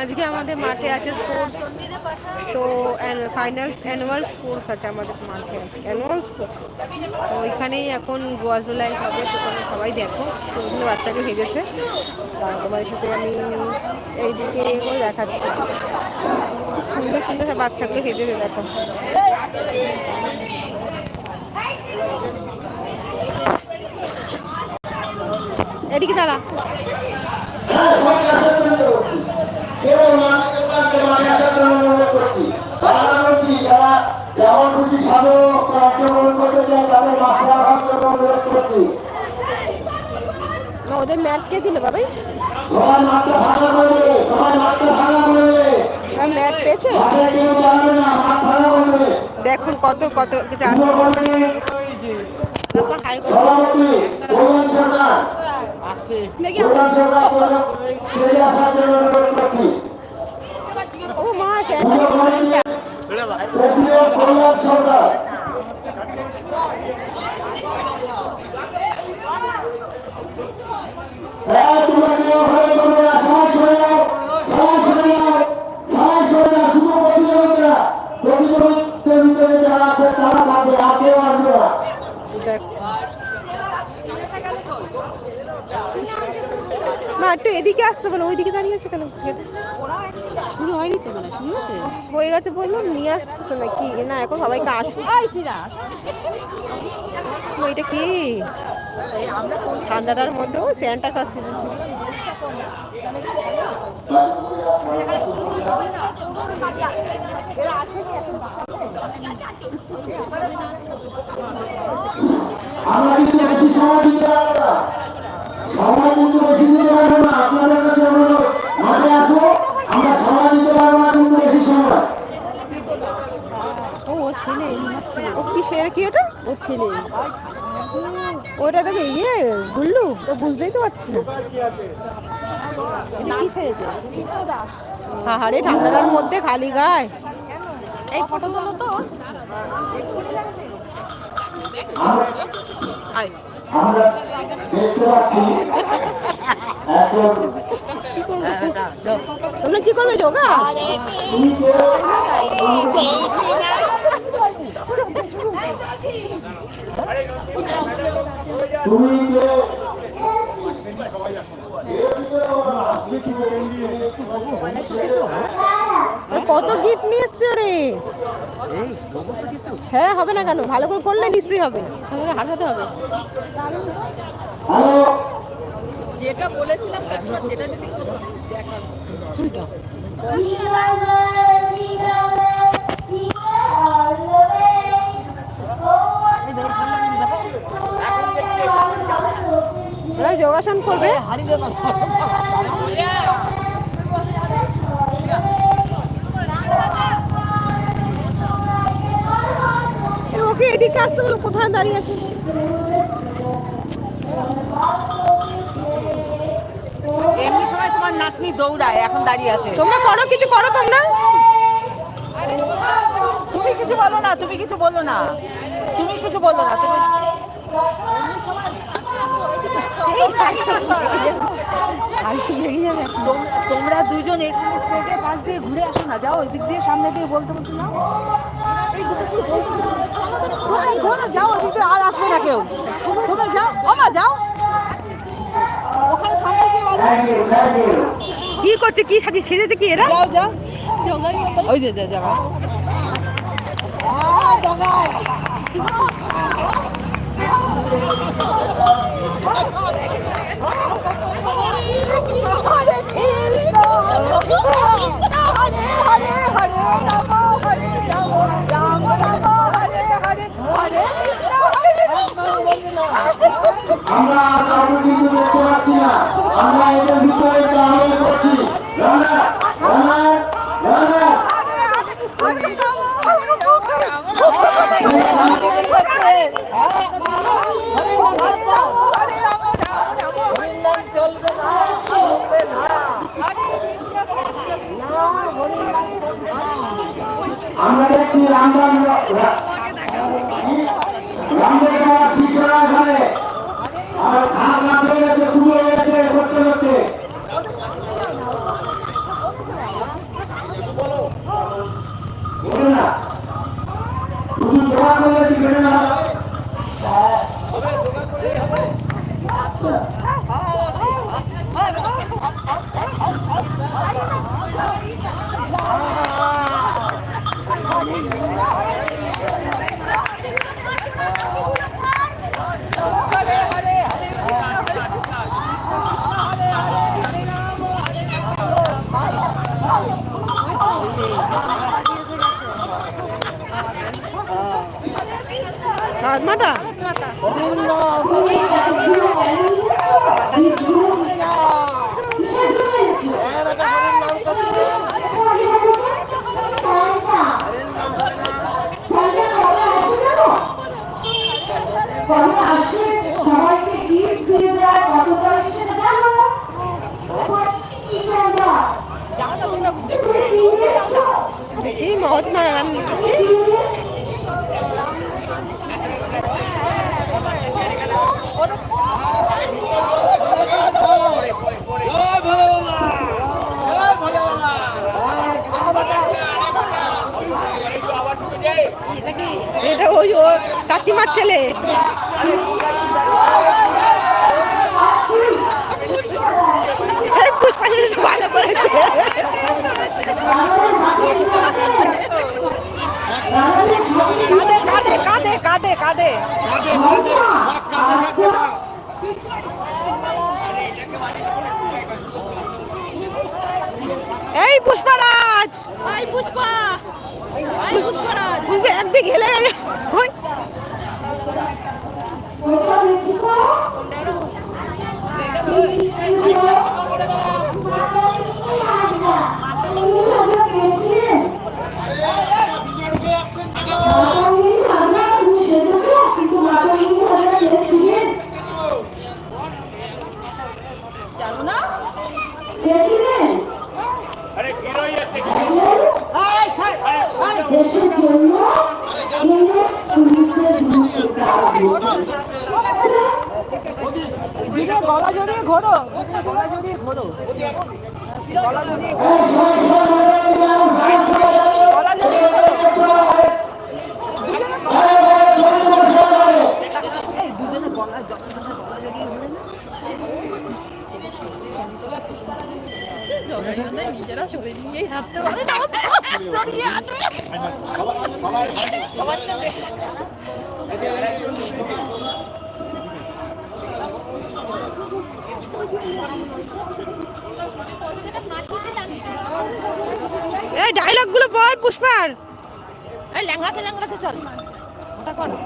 আজকে আমাদের মাঠে আছে স্পোর্টস তো ফাইনাল অ্যানুয়াল স্পোর্টস আছে আমাদের মাঠে আছে অ্যানুয়াল স্পোর্টস তো ওইখানেই এখন গোয়াজোলাই হবে, তো তোমরা সবাই দেখো সুন্দর বাচ্চাকে ভেজেছে তোমার সাথে আমি এইদিকে এ করে দেখাচ্ছি। সুন্দর সুন্দর সব বাচ্চাগুলো ভেজেছে দেখো। এদিকে দাঁড়া। যেমন খুশি ভাবে অংশগ্রহণ করতে চায় তাদের মাঠে আসার জন্য করছি না ওদের ম্যাট কে দিল বাবাই? ভাঙা ভাঙা ম্যাট পেয়েছে? দেখুন কত কত কিছু যুব ও মা সরকার হ্যাঁ তোমরা কেউ হয়ে করবে না সমাজ হয়ে যাও সমাজ হয়ে যাও সমাজ হয়ে যাও শুধু প্রতিযোগিতা প্রতিযোগিতার ভিতরে যারা আছে তারা থাকবে আর কেউ আসবে না দেখ না একটু এদিকে আসতে বলো ওইদিকে দাঁড়িয়ে আছে কেন? পুরো হয়নি তো মানে শুনেছে হয়ে গেছে বললাম নিয়ে আসছে তো নাকি? না এখন সবাইকে আসবে ও, এটা কি? ঠান্ডাটার মধ্যেও স্যান্টা কাজ সেজেছে আমরা কিন্তু বেশি সময় দিতে পারব না সময় কিন্তু বেশি দিতে পারব না আপনাদের কাছে অনুরোধ মাঠে আসব আমরা সময় দিতে পারব না কিন্তু বেশি সময় ও ওর ছেলে আমার কি ওটা ওর ছেলে। ওটা দেখে ইয়ে গুল্লু তো বুঝতেই তো পারছি না। ঠান্ডাটার মধ্যে খালি গায়ে। এই ফটো তোলো তো। তোমরা কি করবে যোগা তুমি আরে কত গিফট নিয়ে এসছো রে? হ্যাঁ হবে না কেন? ভালো করে করলে নিশ্চয়ই হবে। সবাইকে হাঁটাতে হবে। যেটা বলেছিলাম সেটা যদি ওরা যোগাসন করবে। ওকে এদিকে আসতে বলো কোথায় দাঁড়িয়ে আছে? এমনি সময় তোমার নাতনি দৌড়ায় এখন দাঁড়িয়ে আছে। তোমরা করো কিছু করো তোমরা। তুমি কিছু বলো না তুমি কিছু বলো না। তুমি কিছু বলো না তুমি তোমরা- দুজন এখানে পাশ দিয়ে ঘুরে আসো না যাও ওই দিক দিয়ে সামনে দিয়ে বলতে বলতে না হ্যাঁ, যাও ওই দিক আর আসবে না কেউ তোমরা যাও ওমা যাও কি করছে কি সাজি সেজেছে কি এরা যাও যাও ওই যে যা যাও আমরা কাউকে কিন্তু দেখতে পাচ্ছি না। আমরা এদের ভিতরে চালানো করছি। আমরা দেখছি রামদান রামদেব রাজমাতা? সবাইকে গিফট দিয়ে দেয় কত তারিখে জানো এই মহাত্মা গান্ধী এটা ওই ও কাকিমার ছেলে। ভালো করেছে। কাঁদে কাঁদে কাঁদে কাঁদে এই পুষ্পারাজ পুষ্পা। একদিক হেলে গেছে গলা জড়িয়ে ঘোরো। নিজেরা সরে নিয়েই হাঁটতে পারে জড়িয়ে হাঁটে এই ডায়লগগুলো বল পুষ্পার। এই ল্যাংড়াতে ল্যাংড়াতে চল।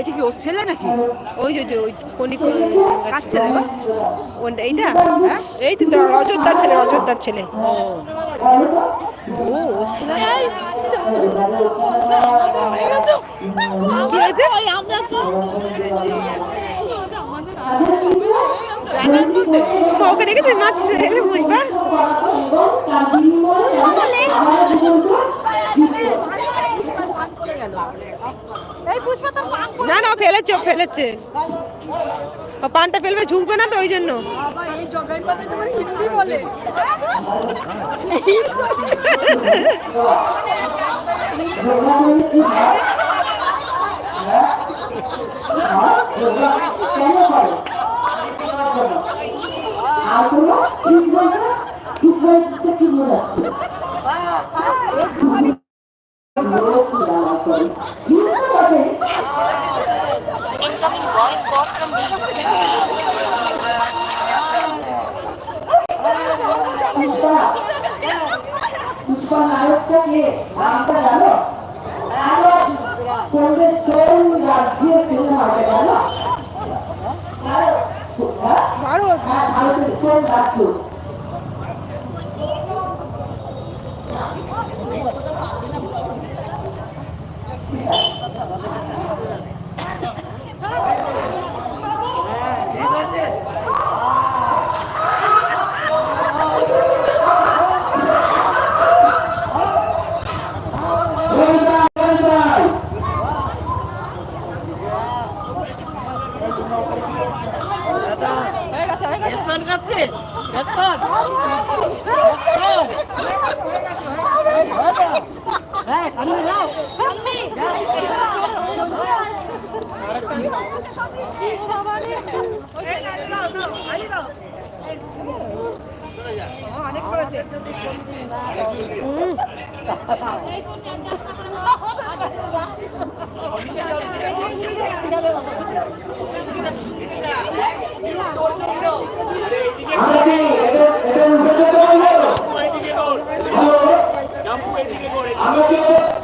এটা কি ওর ছেলে নাকি? ওই যে ওই কোনি কার ছেলে? এইটা? হ্যাঁ? এই তো রজতদার ছেলে রজতদার ছেলে। ও। আমরা তো ওকে দেখেছিস মা তোর পান না না ও ফেলেছে ও ফেলেছে। ও পানটা ফেলবে ঝুঁকবে না তো ওই জন্য। Incoming voice call from the Pushpa নায়কটা কে নামটা জানো জানো কোন কোন রাজ্যের সিনেমা জানো ভারত, ভারতের কোন রাজ্য? হয়ে হয়ে গেছে হ্যাঁ, অনেক পড়েছে আমাকে